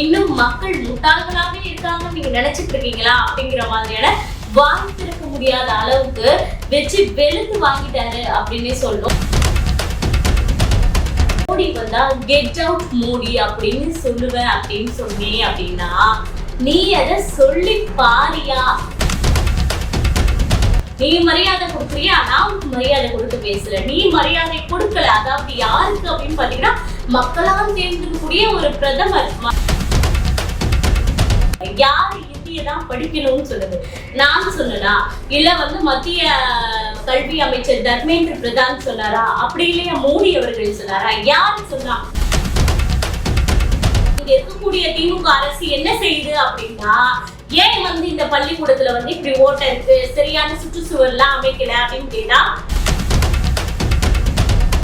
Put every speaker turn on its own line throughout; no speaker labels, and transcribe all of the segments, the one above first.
இன்னும் மக்கள் முட்டாள்களாகவே இருக்காங்க நீங்க நினைச்சிட்டு இருக்கீங்களா அப்படிங்கிற மாதிரியான வாய் திறக்க முடியாத அளவுக்கு வச்சு வெளுத்து வாங்கிட்டாரு அப்படின்னு சொல்லணும். மோடி வந்தா கெட் அவுட் மோடி அப்படின்னு சொல்லுவேன் அப்படின்னு சொன்னேன் அப்படின்னா நீ அதை சொல்லி பாரியா? நீ மரியாதை கொடுக்குறியா? நான் உனக்கு மரியாதை கொடுத்து பேசல. நீ மரியாதை கொடுக்கல. அதாவது யாருக்கு? அப்படின்னு பாத்தீங்கன்னா மக்களால் தேர்ந்தெடுக்கக்கூடிய ஒரு பிரதமர். ம- தான் படிக்கணும்னு சொல்லுது. நான் சொல்லலாம் இல்ல வந்து மத்திய கல்வி அமைச்சர் தர்மேந்திர பிரதான் சொன்னாரா? அப்படி இல்லையா மோடி அவர்கள் சொன்னாரா? யாரு சொன்னா? இங்க இருக்கக்கூடிய திமுக அரசு என்ன செய்யுது அப்படின்னா ஏன் வந்து இந்த பள்ளிக்கூடத்துல வந்து இப்படி ஓட்ட இருக்கு? சரியான சுற்றுச்சுவர்லாம் அமைக்கல அப்படின்னு கேட்டா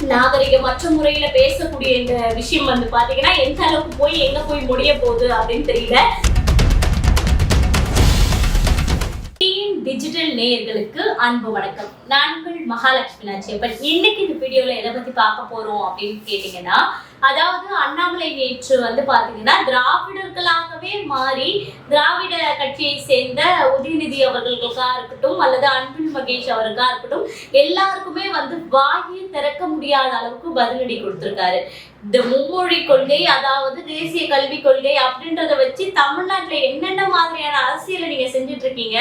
நாகரிகமற்ற முறையில பேசக்கூடிய இந்த விஷயம் வந்து பாத்தீங்கன்னா எந்த அளவுக்கு போய் எங்க போய் முடிய போகுது அப்படின்னு தெரியல. டிஜிட்டல் நேயர்களுக்கு அன்பு வணக்கம். நான் மகாலட்சுமி மகாலட்சுமி நாச்சியப்பன் இன்னைக்கு இந்த வீடியோல எதை பத்தி பார்க்க போறோம் அப்படின்னு கேட்டீங்கன்னா அதாவது அண்ணாமலை நேற்று வந்து பாத்தீங்கன்னா திராவிடர்களாகவே மாறி திராவிட கட்சியை சேர்ந்த உதயநிதி அவர்களுக்கா இருக்கட்டும் அல்லது அன்பில் மகேஷ் அவருக்கா இருக்கட்டும் எல்லாருக்குமே வந்து வாயை திறக்க முடியாத அளவுக்கு பதிலடி கொடுத்திருக்காரு. இந்த மும்மொழி கொள்கை அதாவது தேசிய கல்விக் கொள்கை அப்படின்றத வச்சு தமிழ்நாட்டில் என்னென்ன மாதிரியான அரசியலை நீங்க செஞ்சுட்டு இருக்கீங்க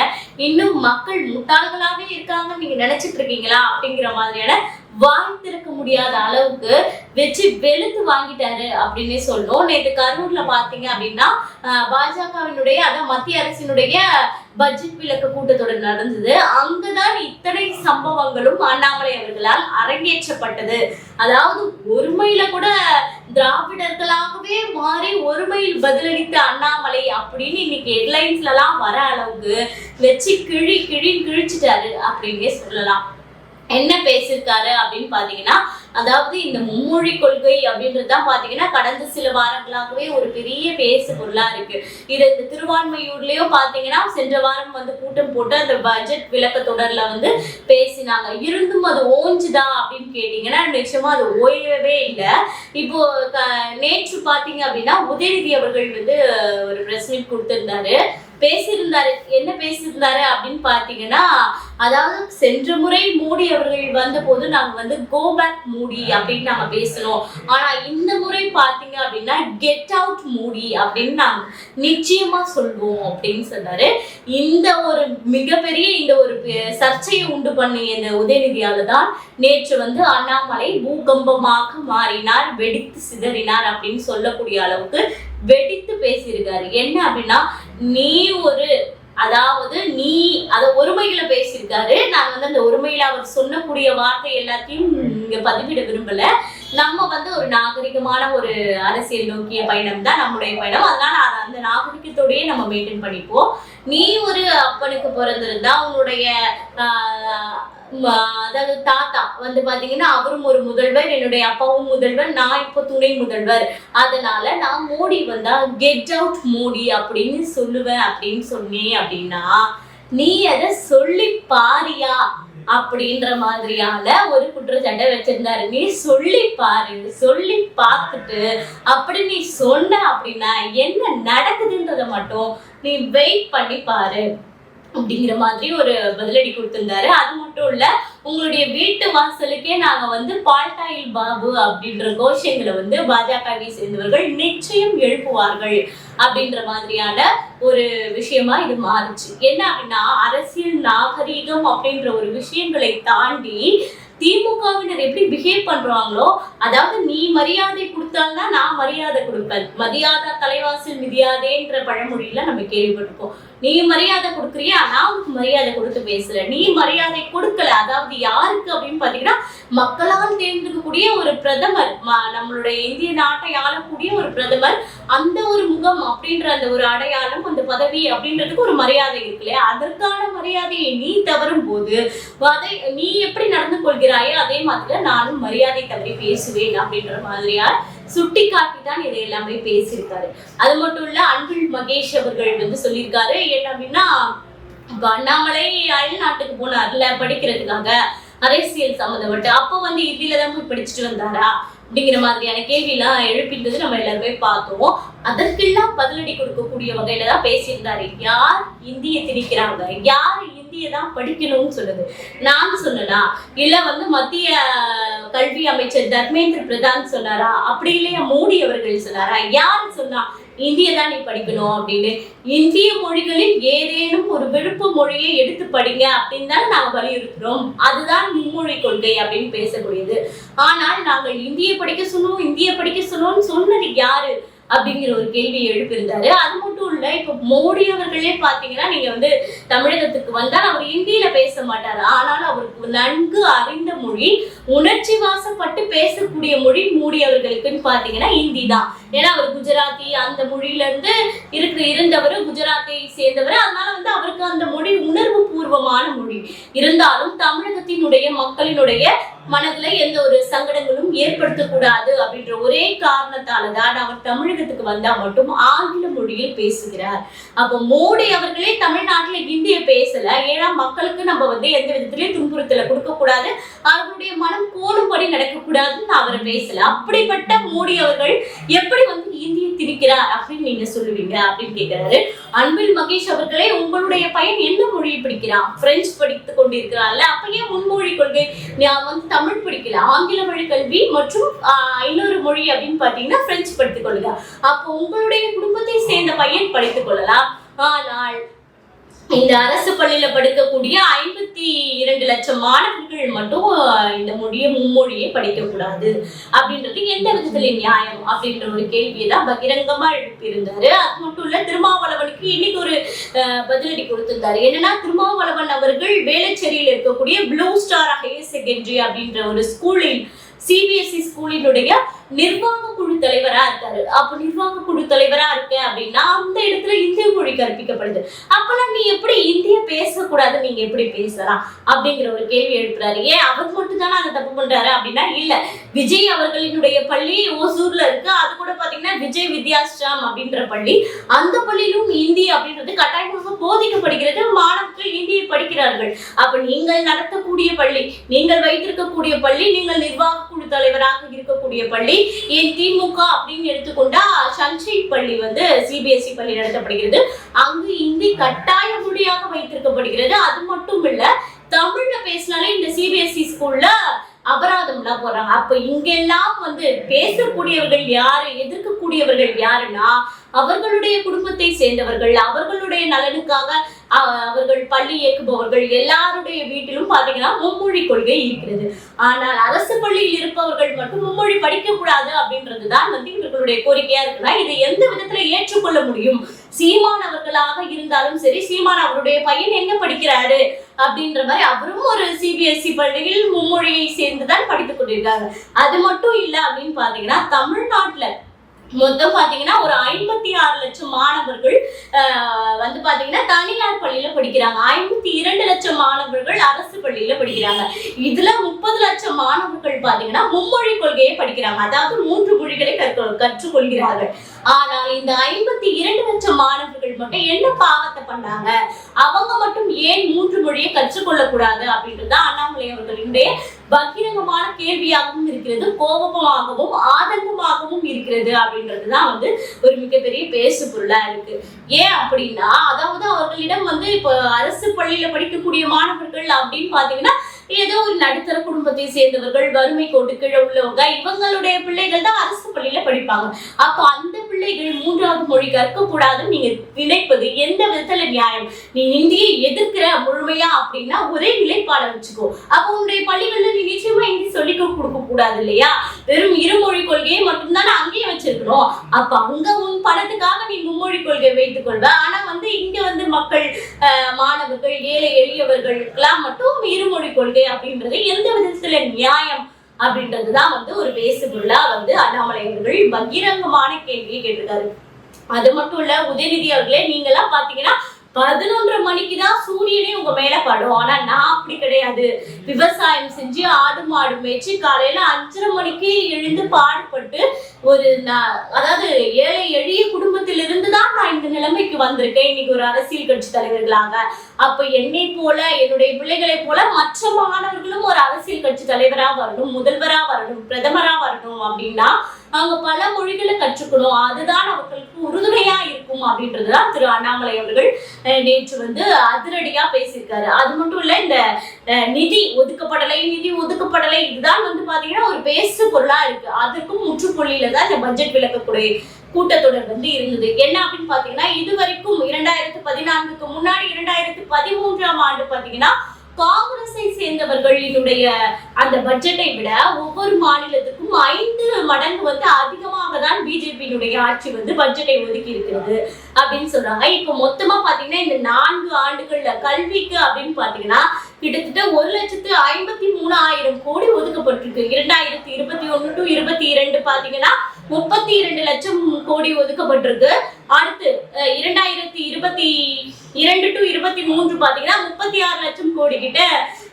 இன்னும் மக்கள் முட்டாள்களாகவே இருக்காங்கன்னு நீங்க நினைச்சிட்டு இருக்கீங்களா அப்படிங்கிற மாதிரியான வாய்ந்திருக்க முடியாத அளவுக்கு வெற்றி வெளுத்து வாங்கிட்டாரு அப்படின்னே சொல்லணும் நேற்று கரூர்ல பாத்தீங்க அப்படின்னா பாஜகவினுடைய அதான் மத்திய அரசினுடைய பட்ஜெட் விளக்க கூட்டத்தொடர் நடந்தது. அங்குதான் இத்தனை சம்பவங்களும் அண்ணாமலை அவர்களால் அரங்கேற்றப்பட்டது. அதாவது ஒருமையில கூட திராவிடர்களாகவே மாறி ஒருமையில் பதிலளித்த அண்ணாமலை அப்படின்னு இன்னைக்கு ஹெட்லைன்ஸ்ல எல்லாம் வர அளவுக்கு வச்சு கிழி கிழி கிழிச்சிட்டாரு அப்படின்னே சொல்லலாம். என்ன பேசியிருக்காரு அப்படின்னு பாத்தீங்கன்னா அதாவது இந்த மும்மொழி கொள்கை அப்படின்றது தான் பாத்தீங்கன்னா கடந்த சில வாரங்களாகவே ஒரு பெரிய பேசு பொருளா இருக்கு. இது இந்த திருவான்மையூர்லயும் பாத்தீங்கன்னா சென்ற வாரம் வந்து கூட்டம் போட்டு அந்த பட்ஜெட் விளக்க தொடர்ல வந்து பேசினாங்க. இருந்தும் அது ஓஞ்சுதா அப்படின்னு கேட்டீங்கன்னா நிச்சயமா அது ஓயவே இல்லை. இப்போ க- நேற்று பாத்தீங்க அப்படின்னா உதயநிதி அவர்கள் வந்து ஒரு பிரஸ் மீட் கொடுத்திருந்தாரு. பேசியிருந்தாரு என்ன பேசியிருந்தாரு அப்படின்னு பாத்தீங்கன்னா அதாவது சென்ற முறை மோடி அவர்கள் வந்த போது நாங்க வந்து கோ பேக் மூடி அப்படின்னு நாங்க பேசணும் ஆனா இந்த முறை பாத்தீங்க அப்படின்னா கெட் அவுட் மூடி அப்படின்னு நாங்க நிச்சயமா சொல்வோம் அப்படின்னு சொன்னாரு. இந்த ஒரு மிகப்பெரிய இந்த ஒரு சர்ச்சையை உண்டு பண்ணிய இந்த உதயநிதியால தான் நேற்று வந்து அண்ணாமலை பூகம்பமாக மாறினார் வெடித்து சிதறினார் அப்படின்னு சொல்லக்கூடிய அளவுக்கு வெடித்து பேசியிருக்காரு. என்ன அப்படின்னா நீ ஒரு அதாவது நீ அத ஒருமையில பேசியிருக்காரு. நான் வந்து அந்த ஒருமையில அவர் சொல்லக்கூடிய வார்த்தை எல்லாத்தையும் இங்க பதிவிட விரும்பல. நம்ம வந்து ஒரு நாகரிகமான ஒரு அரசியல் நோக்கிய பயணம் தான் நம்முடைய பயணம். அதனால அந்த நாகரிகத்தோடயே நம்ம மெயின்டைன் பண்ணிப்போம். நீ ஒரு அப்பனுக்கு பிறந்திருந்தா உன்னுடைய அதாவது தாத்தா வந்து பாத்தீங்கன்னா அவரும் ஒரு முதல்வர் என்னுடைய அப்பாவும் முதல்வர் நான் இப்போ துணை முதல்வர். அதனால நான் மோடி வந்தா கெட் அவுட் மோடி அப்படின்னு சொல்லுவேன் அப்படின்னு சொன்னேன் அப்படின்னா நீ அதை சொல்லி பாரியா? அப்படின்ற மாதிரியான ஒரு குற்றச்சாட்டை வச்சிருந்தாரு. நீ சொல்லி பாரு சொல்லி பார்த்துட்டு அப்படி நீ சொன்ன அப்படின்னா என்ன நடக்குதுன்றத மட்டும் நீ வெயிட் பண்ணி பாரு. அப்படிங்கிற மாதிரி ஒரு பதிலடி கொடுத்திருந்தாரு. அது மட்டும் இல்லை வாசலுக்கே நாங்க வந்து பால்டாயில் பாபு அப்படின்ற கோஷங்களை வந்து பாஜகவை சேர்ந்தவர்கள் நிச்சயம் எழுப்புவார்கள் அப்படின்ற மாதிரியான ஒரு விஷயமா இது மாறுச்சு. என்ன அப்படின்னா அரசியல் நாகரீகம் அப்படின்ற ஒரு விஷயங்களை தாண்டி திமுகவினர் எப்படி பிஹேவ் பண்றாங்களோ அதாவது நீ மரியாதை கொடுத்தால்தான் நான் மரியாதை கொடுப்பேன். மரியாதா தலைவாசல் மிதியாதேன்ற பழமொழியில நம்ம கேள்விப்பட்டிருக்கோம் நீ மரியாதை கொடுக்குறியா? நான் உனக்கு மரியாதை கொடுத்து பேசுறேன் நீ மரியாதை கொடுக்கல. அதாவது யாருக்கு அப்படின்னு பாத்தீங்கன்னா மக்களால் தேர்ந்தெடுக்கக்கூடிய ஒரு பிரதமர் நம்மளுடைய இந்திய நாட்டை ஆளக்கூடிய ஒரு பிரதமர் அந்த ஒரு முகம் அப்படின்ற அந்த ஒரு அடையாளம் அந்த பதவி அப்படின்றதுக்கு ஒரு மரியாதை இருக்கு இல்லையா? அதற்கான மரியாதையை நீ தவறும் போது அதை நீ எப்படி நடந்து கொள்கிறாயோ? அதே மாதிரி நானும் மரியாதை தவறி பேசுவேன் அப்படின்ற மாதிரியா? சுட்டி காட்டி தான் இதை எல்லாமே பேசியிருக்காரு. அது மட்டும் இல்ல அன்பில் மகேஷ் அவர்கள் வந்து சொல்லியிருக்காரு என்ன அப்படின்னா இப்ப அண்ணாமலை அயல் நாட்டுக்கு போனார்ல படிக்கிறதுக்காக அரசியல் சம்மந்தப்பட்டு அப்போ வந்து இதுல தான் போய் படிச்சுட்டு வந்தாரா? அப்படிங்கிற மாதிரியான கேள்வியெல்லாம் எழுப்பின்றது நம்ம எல்லாருமே பார்த்தோம். அதற்கெல்லாம் பதிலடி கொடுக்கக்கூடிய வகையில தான் பேசியிருந்தாரு? யார்? இந்திய திணிக்கிறாங்க யார் ஹிந்தியை தான் படிக்கணும்னு சொல்லுது. நான் சொல்லலாம் இல்ல வந்து மத்திய கல்வி அமைச்சர் தர்மேந்திர பிரதான் சொன்னாரா? அப்படி இல்லையா? மோடி அவர்கள் சொன்னாரா? யார் சொன்னா இந்திய தான் நீ படிக்கணும் அப்படின்னு. இந்திய மொழிகளில் ஏதேனும் ஒரு விருப்ப மொழியை எடுத்து படிங்க அப்படின்னு தான் நாங்கள் வலியுறுத்துறோம். அதுதான் மும்மொழி கொள்கை அப்படின்னு பேசக்கூடியது. ஆனால் நாங்கள் இந்திய படிக்க சொல்லுவோம் இந்திய படிக்க சொல்லுவோம்னு சொன்னது யாரு? அப்படிங்கிற ஒரு கேள்வி எழுப்பியிருந்தாரு. அது மட்டும் இல்ல இப்ப மோடி அவர்களே பாத்தீங்கன்னா நீங்க வந்து தமிழகத்துக்கு வந்தால் அவர் ஹிந்தியில பேச மாட்டார். ஆனால் அவருக்கு நன்கு அறிந்த மொழி உணர்ச்சி வாசப்பட்டு பேசக்கூடிய மொழி மோடி அவர்களுக்குன்னு பாத்தீங்கன்னா ஹிந்தி தான். ஏன்னா அவர் குஜராத்தி அந்த மொழியில இருந்து இருக்கிற இருந்தவர் குஜராத்தை சேர்ந்தவர். அதனால வந்து அவருக்கு அந்த மொழி உணர்வு பூர்வமான மொழி. இருந்தாலும் தமிழகத்தினுடைய மக்களினுடைய மனதுல எந்த ஒரு சங்கடங்களும் ஏற்படுத்தக்கூடாது அப்படின்ற ஒரே காரணத்தால தான் அவர் தமிழகத்துக்கு வந்தா மட்டும் ஆங்கில மொழியில் பேசுகிறார். அப்போ மோடி அவர்களே தமிழ்நாட்டுல இந்திய பேசல. ஏன்னா மக்களுக்கு நம்ம வந்து எந்த விதத்திலயும் துன்புறுத்தல கொடுக்க கூடாது அவர்களுடைய மனம் கோணும்படி நடக்கக்கூடாதுன்னு அவரை பேசல. அப்படிப்பட்ட மோடி அவர்கள் எப்படி வந்து இந்திய திணிக்கிறார் அப்படின்னு நீங்க சொல்லுவீங்க அப்படின்னு கேட்கிறாரு அன்பில் மகேஷ் அவர்களே உங்களுடைய பையன் என்ன மொழியை படிக்கிறான்? பிரெஞ்சு படித்துக் கொண்டிருக்கிறான்ல. அப்ப ஏன் முன்மொழி கொள்கை? நான் வந்து தமிழ் படிக்கல. ஆங்கில வழி கல்வி மற்றும் இன்னொரு மொழி அப்படின்னு பாத்தீங்கன்னா பிரெஞ்சு படித்துக் கொள்ளுங்க அப்போ உங்களுடைய குடும்பத்தை சேர்ந்த பையன் படித்துக் கொள்ளலாம். ஆனால் இந்த அரசு பள்ளியில படிக்கக்கூடிய ஐம்பத்தி இரண்டு லட்சம் மாணவர்கள் மட்டும் இந்த மொழியை மும்மொழியை படிக்க கூடாது. அப்படின்றது எந்த விதத்துல நியாயம் அப்படின்ற ஒரு கேள்வியை தான் பகிரங்கமா எழுப்பியிருந்தாரு. அது மட்டும் இல்ல திருமாவளவனுக்கு இன்னைக்கு ஒரு பதிலடி கொடுத்திருந்தாரு. என்னன்னா திருமாவளவன் அவர்கள் வேளச்சேரியில் இருக்கக்கூடிய ப்ளூ ஸ்டார் ஹையர் செகண்டரி அப்படின்ற ஒரு ஸ்கூலில் சிபிஎஸ்இ ஸ்கூலினுடைய நிர்வாக குழு தலைவரா இருக்காரு. அப்ப நிர்வாக குழு தலைவரா இருக்க அப்படின்னா அந்த இடத்துல இந்திய மொழி கற்பிக்கப்படுது. அப்பெல்லாம் நீ எப்படி இந்திய பேசக்கூடாது? நீங்க எப்படி பேசலாம்? அப்படிங்கிற ஒரு கேள்வி எழுப்புறாரு. ஏன்? அவர் மட்டும் தானே அதை தப்பு பண்றாரு அப்படின்னா இல்ல. விஜய் அவர்களினுடைய பள்ளி ஓசூர்ல இருக்கு. அது கூட பாத்தீங்கன்னா விஜய் வித்யாஸ்ராம் அப்படின்ற பள்ளி. அந்த பள்ளியிலும் இந்தி அப்படின்றது கட்டாயமாக போதிக்கப்படுகிறது. மாணவர்கள் இந்தியை படிக்கிறார்கள். அப்ப நீங்கள் நடத்தக்கூடிய பள்ளி நீங்கள் வைத்திருக்கக்கூடிய பள்ளி நீங்கள் நிர்வாக குழு தலைவராக இருக்கக்கூடிய பள்ளி ஏன் திமுக அப்படின்னு எடுத்துக்கொண்டா சன்ஷைன் பள்ளி வந்து சிபிஎஸ்இ பள்ளி நடத்தப்படுகிறது. அங்கு இந்தி கட்டாய மொழியாக வைத்திருக்கப்படுகிறது. அது மட்டும் இல்ல தமிழ்ல பேசினாலே இந்த சிபிஎஸ்இ ஸ்கூல்ல அபராதம்லாம் போடுறாங்க. அப்ப இங்கெல்லாம் வந்து பேசக்கூடியவர்கள் யாரு எதிர்க்கக்கூடியவர்கள் யாருன்னா அவர்களுடைய குடும்பத்தை சேர்ந்தவர்கள் அவர்களுடைய நலனுக்காக அவர்கள் பள்ளி இயக்குபவர்கள் எல்லாருடைய வீட்டிலும் பாத்தீங்கன்னா மும்மொழி கொள்கை இருக்கிறது. ஆனால் அரசு பள்ளியில் இருப்பவர்கள் மட்டும் மும்மொழி படிக்க கூடாது அப்படின்றது தான் வந்து இவர்களுடைய கோரிக்கையா இருக்குன்னா இதை எந்த விதத்துல ஏற்றுக்கொள்ள முடியும்? சீமான் அவர்களாக இருந்தாலும் சரி சீமான் அவருடைய பையன் எங்க படிக்கிறாரு அப்படின்ற மாதிரி அவரும் ஒரு சிபிஎஸ்இ பள்ளியில் மும்மொழியை சேர்ந்துதான் படித்துக் கொண்டிருக்காங்க அது மட்டும் இல்ல அப்படின்னு பாத்தீங்கன்னா தமிழ்நாட்டுல மொத்தம் பாத்தீங்கன்னா ஒரு ஐம்பத்தி ஆறு லட்சம் மாணவர்கள் ஆஹ், வந்து பாத்தீங்கன்னா தனியார் பள்ளியில படிக்கிறாங்க. ஐம்பத்தி இரண்டு லட்சம் மாணவர்கள் அரசு பள்ளியில படிக்கிறாங்க. இதுல முப்பது லட்சம் மாணவர்கள் பாத்தீங்கன்னா மும்மொழி கொள்கையை படிக்கிறாங்க. அதாவது மூன்று மொழிகளை கற்க கற்றுக்கொள்கிறார்கள். ஆனால் இந்த ஐம்பத்தி இரண்டு லட்சம் மாணவர்கள் மட்டும் என்ன பாவத்தை பண்ணாங்க அவங்க மட்டும் ஏன் மூன்று மொழியை கற்றுக்கொள்ளக்கூடாது அப்படின்றது அண்ணாமலை அவர்களுடைய பகிரங்கமான கேள்வியாகவும் இருக்கிறது கோபமாகவும் ஆதங்கமாகவும் இருக்கிறது அப்படின்றதுதான் வந்து ஒரு மிகப்பெரிய பேசு பொருளா இருக்கு. ஏன் அப்படின்னா அதாவது அவர்களிடம் வந்து இப்போ அரசு பள்ளியில படிக்கக்கூடிய மாணவர்கள் அப்படின்னு பாத்தீங்கன்னா ஏதோ ஒரு நடுத்தர குடும்பத்தை சேர்ந்தவர்கள் வறுமை கோட்டு கீழே உள்ளவங்க இவங்களுடைய பிள்ளைகள் தான் அரசு பள்ளியில படிப்பாங்க. அப்ப அந்த பிள்ளைகள் மூன்றாவது மொழி கற்க கூடாதுன்னு நீங்க நினைப்பது எந்த விதத்துல நியாயம்? நீ இந்தியை எதிர்க்கிற முழுமையா அப்படின்னா ஒரே நிலைப்பாட வச்சுக்கோ. அப்ப உன்னுடைய பள்ளிகள்ல நீ நிச்சயமா இந்தி சொல்லி கொடுக்க கூடாது இல்லையா? வெறும் இருமொழி கொள்கையை மட்டும்தானே அங்கேயே வச்சிருக்கணும். அப்ப அங்க உன் பணத்துக்காக நீ மும்மொழி கொள்கை வைத்துக் கொள்வ. ஆனா வந்து இங்க வந்து மக்கள் ஆஹ், மாணவர்கள் ஏழை எளியவர்களுக்கெல்லாம் மட்டும் இருமொழி கொள்கை அப்படின்றது எந்த விதத்துல நியாயம் அப்படின்றதுதான் வந்து ஒரு பேசு பொருளா வந்து அண்ணாமலை அவர்கள் பகிரங்கமான கேள்வியை கேட்டிருக்காரு. அது மட்டும் இல்ல உதயநிதி அவர்களே நீங்க எல்லாம் பாத்தீங்கன்னா பதினொன்று மணிக்கு தான் சூரியனே உங்க மேல படும். ஆனா நான் அப்படி கிடையாது. விவசாயம் செஞ்சு ஆடு மாடு மேய்ச்சி காலையில அஞ்சரை மணிக்கு எழுந்து பாடுபட்டு ஒரு நான் அதாவது ஏழை எளிய குடும்பத்திலிருந்து தான் நான் இந்த நிலைமைக்கு வந்திருக்கேன். இன்னைக்கு ஒரு அரசியல் கட்சி தலைவர்களாக. அப்ப என்னை போல என்னுடைய பிள்ளைகளை போல மற்ற மாணவர்களும் ஒரு அரசியல் கட்சி தலைவரா வரணும் முதல்வரா வரணும் பிரதமரா வரணும் அப்படின்னா அவங்க பல மொழிகளை கற்றுக்கணும். அதுதான் அவர்களுக்கு உறுதுணையா இருக்கும் அப்படின்றதுதான் திரு அண்ணாமலை அவர்கள் நேற்று வந்து அதிரடியா பேசியிருக்காரு. அது மட்டும் இல்ல இந்த நிதி ஒதுக்கப்படலை நிதி ஒதுக்கப்படலை இதுதான் வந்து பாத்தீங்கன்னா ஒரு பேசு பொருளா இருக்கு. அதற்கும் முற்றுப்புள்ளியில தான் இந்த பட்ஜெட் விளக்கக்கூடிய கூட்டத்தொடர் வந்து இருந்தது. என்ன அப்படின்னு பாத்தீங்கன்னா இது வரைக்கும் இரண்டாயிரத்து பதினான்குக்கு முன்னாடி இரண்டாயிரத்து பதிமூன்றாம் ஆண்டு பாத்தீங்கன்னா காங்கிரஸை சேர்ந்தவர்களினுடைய அந்த பட்ஜெட்டை விட ஒவ்வொரு மாநிலத்துக்கும் ஐந்து மடங்கு வந்து அதிகமாக தான் பிஜேபியினுடைய ஆட்சி வந்து பட்ஜெட்டை ஒதுக்கி இருக்கிறது அப்படின்னு சொல்றாங்க. இப்போ மொத்தமா பாத்தீங்கன்னா இந்த நான்கு ஆண்டுகள்ல கல்விக்கு அப்படின்னு பாத்தீங்கன்னா கிட்டத்தட்ட ஒரு லட்சத்து ஐம்பத்தி மூணாயிரம் கோடி ஒதுக்கப்பட்டிருக்கு. இரண்டாயிரத்தி இருபத்தி ஒன்னு டு இருபத்தி இரண்டு பாத்தீங்கன்னா முப்பத்தி இரண்டு லட்சம் கோடி ஒதுக்கப்பட்டிருக்கு. அடுத்து அஹ், இரண்டாயிரத்தி இருபத்தி இரண்டு டு இருபத்தி மூன்று பாத்தீங்கன்னா முப்பத்தி ஆறு லட்சம் கோடி கிட்ட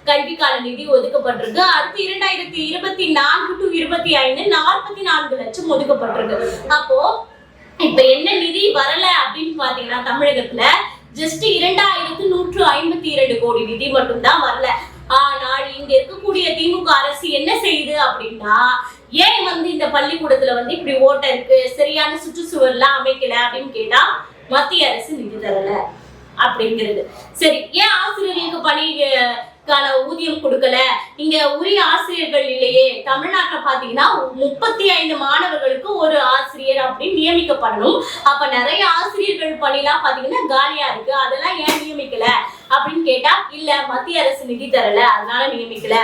கல்விக்கான நிதி ஒதுக்கப்பட்டிருக்கு. அடுத்து இரண்டாயிரத்தி இருபத்தி நான்கு டு இருபத்தி ஐந்து நாற்பத்தி நான்கு லட்சம் ஒதுக்கப்பட்டிருக்கு. அப்போ இப்ப என்ன நிதி வரல அப்படின்னு பாத்தீங்கன்னா தமிழகத்துல ஜஸ்ட் இரண்டாயிரத்து நூற்று ஐம்பத்தி இரண்டு கோடி நிதி மட்டும்தான் வரல. ஆனால் இங்க இருக்கக்கூடிய திமுக அரசு என்ன செய்யுது அப்படின்னா ஏன் வந்து இந்த பள்ளிக்கூடத்துல வந்து இப்படி ஓட்டை இருக்கு? சரியான சுற்றுச்சுவர்லாம் அமைக்கல அப்படின்னு கேட்டா மத்திய அரசு நிதி தரல அப்படிங்கிறது. சரி ஏன் ஆசிரியர்களுக்கு பணிக்கான ஊதியம் கொடுக்கல? இங்க உரிய ஆசிரியர்கள் இல்லையே. தமிழ்நாட்டில் பாத்தீங்கன்னா முப்பத்தி ஐந்து மாணவர்களுக்கு ஒரு ஆசிரியர் அப்படின்னு நியமிக்கப்படணும். அப்ப நிறைய ஆசிரியர்கள் பணிலாம் பாத்தீங்கன்னா காலியா இருக்கு. அதெல்லாம் ஏன் நியமிக்கல? அப்படின்னு கேட்டா இல்ல மத்திய அரசு நிதி தரல அதனால நியமிக்கல.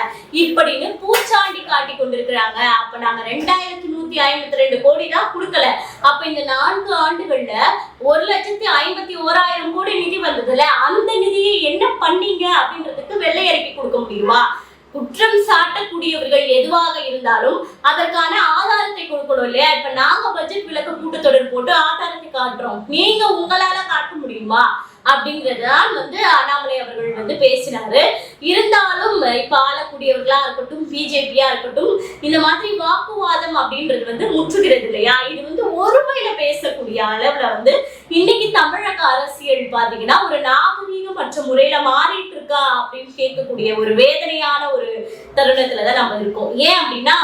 இப்படின்னு பூச்சாண்டி காட்டி கொண்டிருக்கிறாங்க. அப்ப நாங்க ரெண்டாயிரத்தி நூத்தி ஐம்பத்தி ரெண்டு கோடி தான் கொடுக்கல. அப்ப இந்த நான்கு ஆண்டுகள்ல ஒரு லட்சத்தி ஐம்பத்தி ஓராயிரம் கோடி நிதி வந்ததுல அந்த நிதியை என்ன பண்ணீங்க அப்படின்றதுக்கு வெள்ளை அறிக்கை கொடுக்க முடியுமா? குற்றம் சாட்டக்கூடியவர்கள் எதுவாக இருந்தாலும் அதற்கான ஆதாரத்தை கொடுக்கணும் இல்லையா? இப்ப நாங்க பட்ஜெட் விளக்க கூட்டத்தொடர் போட்டு ஆதாரத்தை காட்டுறோம். நீங்க உங்களால காட்ட முடியுமா? அப்படிங்கறதுதான் வந்து அண்ணாமலை அவர்கள் வந்து பேசினாரு. இருந்தாலும் இப்ப ஆளக்கூடியவர்களா இருக்கட்டும் பிஜேபியா இருக்கட்டும் இந்த மாதிரி வாக்குவாதம் அப்படின்றது வந்து முற்றுகிறது இல்லையா? இது வந்து ஒருமையில பேசக்கூடிய அளவுல வந்து இன்னைக்கு தமிழக அரசியல் பாத்தீங்கன்னா ஒரு நாகரீகமற்ற முறையில மாறிட்டு இருக்கா அப்படின்னு கேட்கக்கூடிய ஒரு வேதனையான ஒரு தருணத்துலதான் நம்ம இருக்கோம். ஏன் அப்படின்னா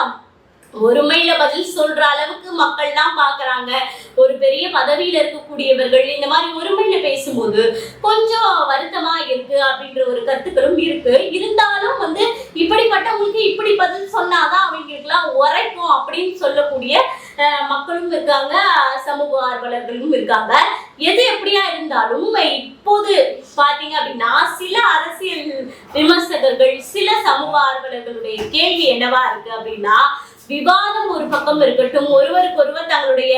ஒருமையில பதில் சொல்ற அளவுக்கு மக்கள் தான் பாக்குறாங்க ஒரு பெரிய பதவியில இருக்கக்கூடியவர்கள் இந்த மாதிரி ஒருமையில பேசும்போது கொஞ்சம் வருத்தமா இருக்கு அப்படின்ற ஒரு கருத்துக்களும் இருக்கு. இருந்தாலும் வந்து இப்படிப்பட்டவங்களுக்கு இப்படி பதில் சொன்னாதான் அவங்களுக்குலாம் உரைக்கும் அப்படின்னு சொல்லக்கூடிய மக்களும் இருக்காங்க சமூக ஆர்வலர்களும் இருக்காங்க. எது எப்படியா இருந்தாலும் இப்போது பாத்தீங்க அப்படின்னா சில அரசியல் விமர்சகர்கள் சில சமூக ஆர்வலர்களுடைய கேள்வி என்னவா இருக்கு அப்படின்னா விவாதம் ஒரு பக்கம் இருக்கட்டும் ஒருவருக்கு ஒருவர் தங்களுடைய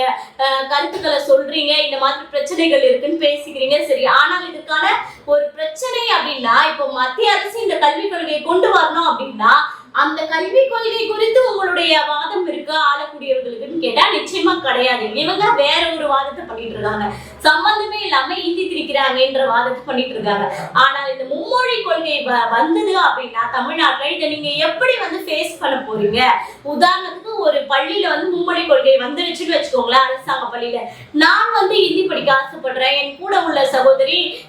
கருத்துக்களை சொல்றீங்க இந்த மாதிரி பிரச்சனைகள் இருக்குன்னு பேசிக்கிறீங்க சரி. ஆனால் இதுக்கான ஒரு பிரச்சனை அப்படின்னா இப்போ மத்திய அரசு இந்த கல்விக் கொள்கையை கொண்டு வரணும் அப்படின்னா அந்த கல்வி கொள்கை குறித்து உங்களுடைய வாதம் இருக்கு ஆளக்கூடியவர்களுக்குன்னு கேட்டா நிச்சயமா கிடையாது. இவங்க வேற ஒரு வாதத்தை பண்ணிட்டு இருக்காங்க. சம்பந்தமே இல்லாம இந்தி திரிக்கிறாங்கன்ற வாதத்தை பண்ணிட்டு இருக்காங்க. ஆனால் இந்த மும்மொழி கொள்கை வ- வந்தது அப்படின்னா தமிழ்நாட்டுல இதை நீங்க எப்படி வந்து ஃபேஸ் பண்ண போறீங்க? உதாரணத்துக்கு ஒரு பள்ளியில வந்து மும்மொழி கொள்கை வந்துருச்சுன்னு வச்சுக்கோங்களேன் அரசாங்க பள்ளியில. நான் வந்து ஹிந்தி படிக்க ஆசைப்படுறேன். என் கூட உள்ள சகோதரி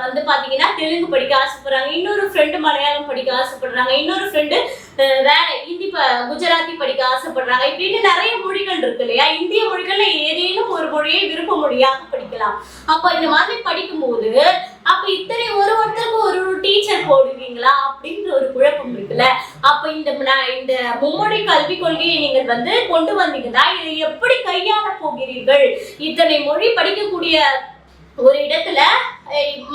வந்து பாத்தீங்கன்னா தெலுங்கு படிக்க ஆசைப்படுறாங்க. இன்னொரு ஃப்ரெண்டு மலையாளம் படிக்க ஆசைப்படுறாங்க. இன்னொரு ஃப்ரெண்டு வேற ஹிந்தி ப குஜராத்தி படிக்க ஆசைப்படுறாங்க. இப்படின்னு நிறைய மொழிகள் இருக்கு இல்லையா? இந்திய மொழிகள்ல ஏதேனும் ஒரு மொழியை விருப்ப மொழியாக படிக்கலாம். அப்ப இந்த மாதிரி படிக்கும்போது அப்ப இத்தனை ஒரு ஒருத்தருக்கு ஒரு ஒரு டீச்சர் போடுவீங்களா? அப்படின்ற ஒரு குழப்பம் இருக்குல்ல. அப்ப இந்த இந்த மும்மொழி கல்விக் கொள்கையை நீங்கள் வந்து கொண்டு வந்தீங்கன்னா இதை எப்படி கையாள போகிறீர்கள்? இத்தனை மொழி படிக்கக்கூடிய ஒரு இடத்துல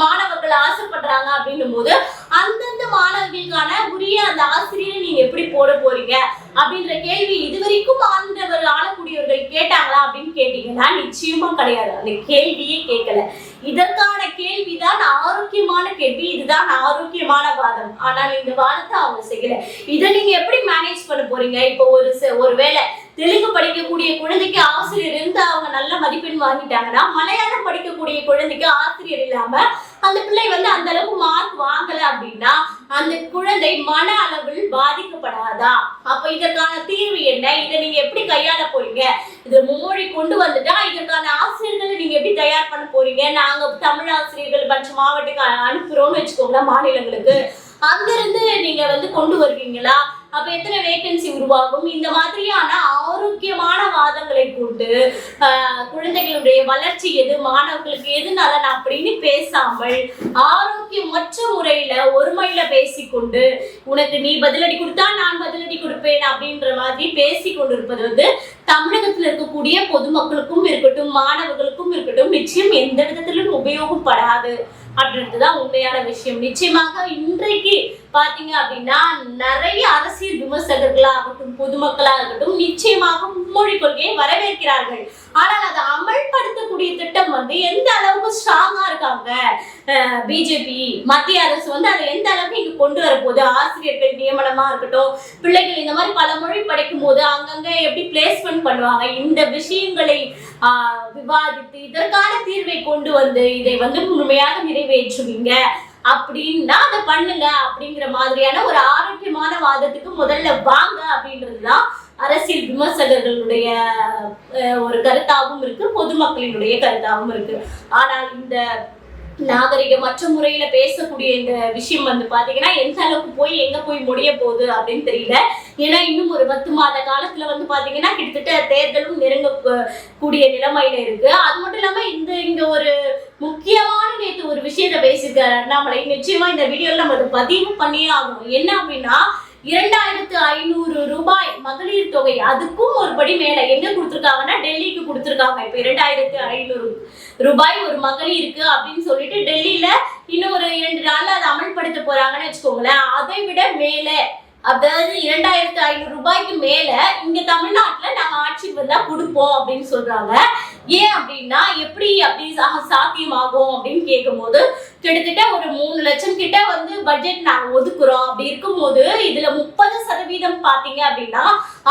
மாணவர்கள் ஆசைப்படுறாங்க அப்படின்னும் போது அந்தந்த மாணவர்களுக்கான உரிய அந்த ஆசிரியரை நீங்க எப்படி போட போறீங்க அப்படின்ற கேள்வி இதுவரைக்கும் ஆண்டவர் ஆளக்கூடியவர்கள் கேட்டாங்களா அப்படின்னு கேட்டீங்கன்னா நிச்சயமா கிடையாது. அந்த கேள்வியே கேட்கல. இதற்கான கேள்விதான் ஆரோக்கியமான கேள்வி. இதுதான் ஆரோக்கியமான வாதம். ஆனால் இந்த வாதத்தை அவங்க செய்யல. இதை நீங்க எப்படி மேனேஜ் பண்ண போறீங்க? இப்போ ஒரு ச- ஒருவேளை தெலுங்கு படிக்கக்கூடிய குழந்தைக்கு ஆசிரியர் இருந்து அவங்க நல்ல மதிப்பெண் வாங்கிட்டாங்கன்னா மலையாளம் படிக்கக்கூடிய குழந்தைக்கு ஆசிரியர் இல்லாம அந்த பிள்ளை வந்து அந்த அளவுக்கு மார்க் வாங்கல அப்படின்னா அந்த குழந்தை மன அளவில் பாதிக்கப்படாதா? அப்ப இதற்கான தீர்வு என்ன? இதை நீங்க எப்படி கையாள போறீங்க? இதை மும்மொழி கொண்டு வந்துட்டா இதற்கான ஆசிரியர்களை நீங்க எப்படி தயார் பண்ண போறீங்க? நாங்க தமிழ் ஆசிரியர்கள் மற்ற மாவட்டத்துக்கு அனுப்புறோம்னு வச்சுக்கோங்களேன் மாநிலங்களுக்கு. அங்கிருந்து நீங்க வந்து கொண்டு வருவீங்களா? அப்ப எத்தனை வேகன்சி உருவாகும்? இந்த மாதிரியான ஆரோக்கியமான வாதங்களை கொண்டு குழந்தைகளுடைய வளர்ச்சி எது மாணவர்களுக்கு எது நலன் அப்படின்னு பேசாமல் ஆரோக்கியமற்ற முறையில ஒருமையில பேசிக்கொண்டு உனக்கு நீ பதிலடி கொடுத்தா நான் பதிலடி கொடுப்பேன் அப்படின்ற மாதிரி பேசி கொண்டிருப்பது வந்து தமிழகத்தில் இருக்கக்கூடிய பொதுமக்களுக்கும் இருக்கட்டும் மாணவர்களுக்கும் இருக்கட்டும் நிச்சயம் எந்த விதத்திலும் உபயோகப்படாது. அப்படின்றதுதான் உண்மையான விஷயம். நிச்சயமாக இன்றைக்கு பாத்தீங்க அப்படின்னா நிறைய அரசியல் விமர்சகர்களாகட்டும் பொதுமக்களா இருக்கட்டும் நிச்சயமாக மும்மொழி கொள்கையை வரவேற்கிறார்கள். ஆனால் அதை அமல்படுத்தக்கூடிய திட்டம் வந்து எந்த அளவுக்கு ஸ்ட்ராங்கா இருக்காங்க? பிஜேபி மத்திய அரசு வந்து அதை எந்த அளவுக்கு இங்க கொண்டு வரப்போகுது? ஆசிரியர்கள் நியமனமா இருக்கட்டும் பிள்ளைகள் இந்த மாதிரி பல மொழி படிக்கும் போது அங்கங்க எப்படி பிளேஸ்மெண்ட் பண்ணுவாங்க? இந்த விஷயங்களை விவாதித்து இதற்கான தீர்வை கொண்டு வந்து இதை வந்து முழுமையாக நிறைவேற்றுவீங்க. அப்படின்னா அதை பண்ணுங்க அப்படிங்கிற மாதிரியான ஒரு ஆரோக்கியமான வாதத்துக்கு முதல்ல வாங்க அப்படின்றதுதான் அரசியல் விமர்சகர்களுடைய ஒரு கருத்தாகவும் இருக்கு பொதுமக்களினுடைய கருத்தாகவும் இருக்கு. ஆனால் இந்த நாகரிகமற்ற முறையில பேசக்கூடிய இந்த விஷயம் வந்து பாத்தீங்கன்னா எந்த அளவுக்கு போய் எங்க போய் முடிய போகுது அப்படின்னு தெரியல. ஏன்னா இன்னும் ஒரு பத்து மாத காலத்துல வந்து பாத்தீங்கன்னா கிட்டத்தட்ட தேர்தலும் நெருங்க கூடிய நிலைமையில இருக்கு. அது மட்டும் இல்லாம இந்த இங்க ஒரு முக்கியமான நேற்று ஒரு விஷயத்த பேசியிருக்காரு அண்ணாமலை. நிச்சயமா இந்த வீடியோல நம்ம அதை பதிவு பண்ணியே ஆகணும். என்ன அப்படின்னா இரண்டாயிரத்து ஐநூறு ரூபாய் மகளிர் தொகை. அதுக்கும் ஒரு படி மேல. எங்க கொடுத்துருக்காங்கன்னா டெல்லிக்கு கொடுத்துருக்காங்க. இப்ப இரண்டாயிரத்து ஐநூறு ரூபாய் ஒரு மகளிருக்கு அப்படின்னு சொல்லிட்டு டெல்லியில இன்னும் ஒரு இரண்டு நாள்ல அதை அமல்படுத்த போறாங்கன்னு வச்சுக்கோங்களேன். அதை விட மேல. அதாவது இரண்டாயிரத்து ஐநூறு ரூபாய்க்கு மேல இங்க தமிழ்நாட்டுல நாங்க ஆட்சிக்கு வந்தா கொடுப்போம் அப்படின்னு சொல்றாங்க. ஏன் அப்படின்னா எப்படி அப்படி சாத்தியமாகும் அப்படின்னு கேட்கும்போது கிட்டத்தட்ட ஒரு மூணு லட்சம் கிட்ட வந்து பட்ஜெட் நாங்க ஒதுக்குறோம். அப்படி இருக்கும்போது இதுல முப்பது சதவீதம் பாத்தீங்க அப்படின்னா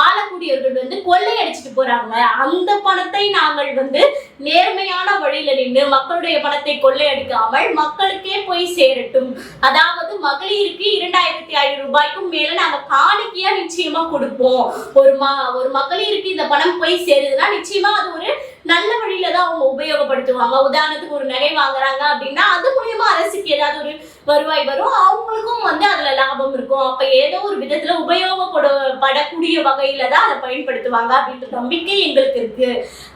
ஆளக்கூடியவர்கள் வந்து கொள்ளையடிச்சிட்டு போறாங்க. அந்த பணத்தை நாங்கள் வந்து நேர்மையான வழியில நின்று மக்களுடைய பணத்தை கொள்ளையடிக்காமல் மக்களுக்கே போய் சேரட்டும். அதாவது மகளிருக்கு இரண்டாயிரத்தி ஐநூறு ரூபாய்க்கும் மேல நாங்க காணிக்கையா நிச்சயமா கொடுப்போம். ஒரு ம ஒரு மகளிருக்கு இந்த பணம் போய் சேருதுன்னா நிச்சயமா அது ஒரு நல்ல வழியில தான் அவங்க உபயோகப்படுத்துவாங்க. உதாரணத்துக்கு ஒரு நகை வாங்குறாங்க அப்படின்னா அது மூலியமா அரசுக்கு ஏதாவது ஒரு வருவாய் வரும். அவங்களுக்கும் வந்து அதுல லாபம் இருக்கும். அப்ப ஏதோ ஒரு விதத்துல உபயோகப்படக்கூடிய வகையில தான் அதை பயன்படுத்துவாங்க அப்படின்ற நம்பிக்கை எங்களுக்கு இருக்கு.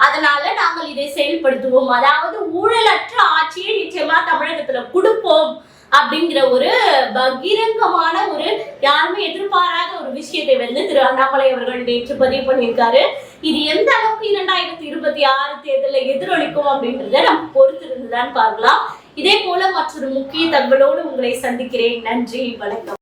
அதனால நாங்கள் இதை செயல்படுத்துவோம். அதாவது ஊழலற்ற ஆட்சியை நிச்சயமா தமிழகத்துல கொடுப்போம் அப்படிங்கிற ஒரு பகிரங்கமான ஒரு யாருமே எதிர்பாராத ஒரு விஷயத்தை வந்து திரு அண்ணாமலை அவர்கள் நேற்று பதிவு பண்ணியிருக்காரு. இது எந்த அளவுக்கு இரண்டாயிரத்தி இருபத்தி ஆறு தேர்தலில் எதிரொலிக்கும் அப்படின்றத நம்ம பொறுத்திருந்துதான் பார்க்கலாம். இதே போல மற்றொரு முக்கிய தகவலோடு உங்களை சந்திக்கிறேன். நன்றி வணக்கம்.